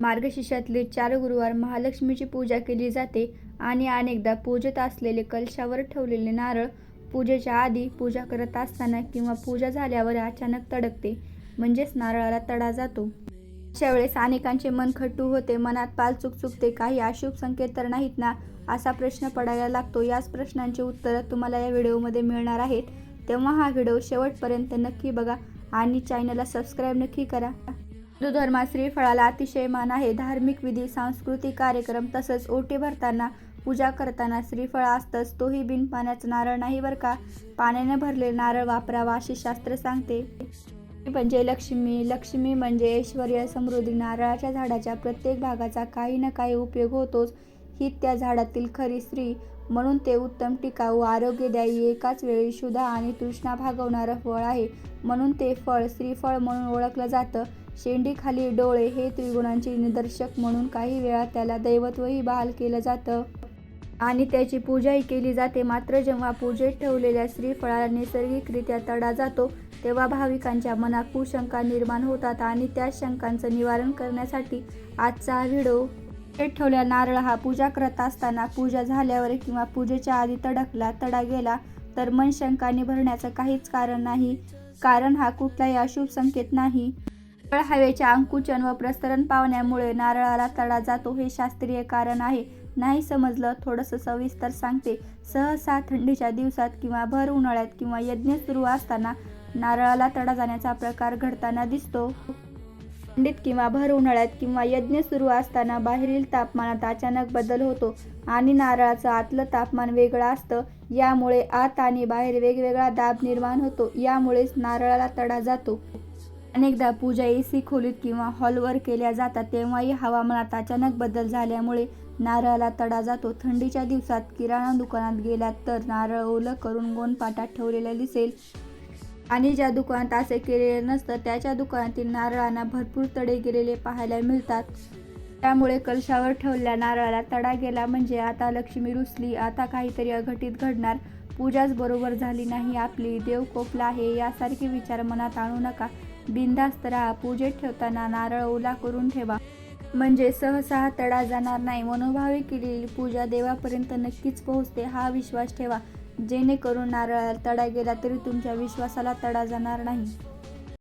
मार्गशीर्षातले चार गुरुवार महालक्ष्मीची पूजा केली जाते आणि अनेकदा पूजेत असलेले कलशावर ठेवलेले नारळ पूजेच्या आधी पूजा करत असताना किंवा पूजा झाल्यावर अचानक तडकते म्हणजेच नारळाला तडा जातो. अशा वेळेस अनेकांचे मन खट्टू होते मनात पालचूक चुकते काही अशुभ संकेत तर नाहीत ना? असा प्रश्न पडायला लागतो. याच प्रश्नांची उत्तरं तुम्हाला या व्हिडिओमध्ये मिळणार आहेत. तेव्हा हा व्हिडिओ शेवटपर्यंत नक्की बघा आणि चॅनलला सबस्क्राईब नक्की करा. हिंदू धर्मात श्रीफळाला अतिशय मान आहे. धार्मिक विधी सांस्कृतिक कार्यक्रम तसंच ओटी भरताना पूजा करताना श्रीफळ असतंच तोही बिन पाण्याचा नारळ नाही बरं का? पाण्याने भरलेला नारळ वापरावा असे शास्त्र सांगते. म्हणजे लक्ष्मी लक्ष्मी म्हणजे ऐश्वर समृद्धी. नारळाच्या झाडाच्या प्रत्येक भागाचा काही ना काही उपयोग होतोच. ही त्या झाडातील खरी स्त्री. म्हणून ते उत्तम टिकाऊ आरोग्यदायी एकाच वेळी शुद्ध आणि तृष्णा भागवणारं फळ आहे. म्हणून ते फळ श्रीफळ म्हणून ओळखलं जातं. शेंडीखाली डोळे हे त्रिगुणांचे निदर्शक म्हणून काही वेळा त्याला दैवत्वही बहाल केलं जातं. आणि त्याची पूजाही केली जाते. मात्र जेव्हा पूजेत ठेवलेल्या श्रीफळाला नैसर्गिकरित्या तडा जातो तेव्हा भाविकांच्या मनात कुशंका निर्माण होतात आणि त्या शंकांचं निवारण करण्यासाठी आजचा हा व्हिडिओ पूजेत नारळ हा पूजा करत असताना पूजा झाल्यावर किंवा पूजेच्या आधी तडकला तडा गेला तर मन शंकाने भरण्याचं काहीच कारण नाही. कारण हा कुठलाही अशुभ संकेत नाही. नारळ हवेच्या अंकुचन व प्रसरण पावण्यामुळे नारळाला तडा जातो हे शास्त्रीय कारण आहे. नाही समजलं थोडंसं सविस्तर सांगते. सहसा थंडीच्या दिवसात किंवा भर उन्हाळ्यात किंवा यज्ञ सुरू असताना नारळाला तडा जाण्याचा प्रकार घडताना दिसतो. थंडीत किंवा भर उन्हाळ्यात किंवा यज्ञ सुरू असताना बाहेरील तापमानात अचानक बदल होतो आणि नारळाचं आतलं तापमान वेगळं असतं. यामुळे आत आणि बाहेर वेगवेगळा दाब निर्माण होतो. यामुळेच नारळाला तडा जातो. अनेकदा पूजा ए सी खोलीत किंवा हॉलवर केल्या जातात तेव्हाही हवामानात अचानक बदल झाल्यामुळे नारळाला तडा जातो. थंडीच्या दिवसात किराणा दुकानात गेलात तर नारळ ओलं करून गोंदपाटात ठेवलेलं दिसेल. आणि ज्या दुकानात असे केलेले नसतं त्याच्या दुकानातील नारळांना भरपूर तडे गेलेले पाहायला मिळतात. त्यामुळे कलशावर ठेवलेल्या नारळाला तडा गेला म्हणजे आता लक्ष्मी रुसली आता काहीतरी अघटित घडणार. पूजाच बरोबर झाली नाही आपली देव कोपला आहे यासारखे विचार मनात आणू नका. बिनधास्त राहा पूजेत ठेवताना नारळ ओला करून ठेवा. म्हणजे सहसा तडा जाणार नाही. मनोभावे केलेली पूजा देवापर्यंत नक्कीच पोहोचते हा विश्वास ठेवा. जेणेकरून नारळाला तडा गेला तरी तुमच्या विश्वासाला तडा जाणार नाही.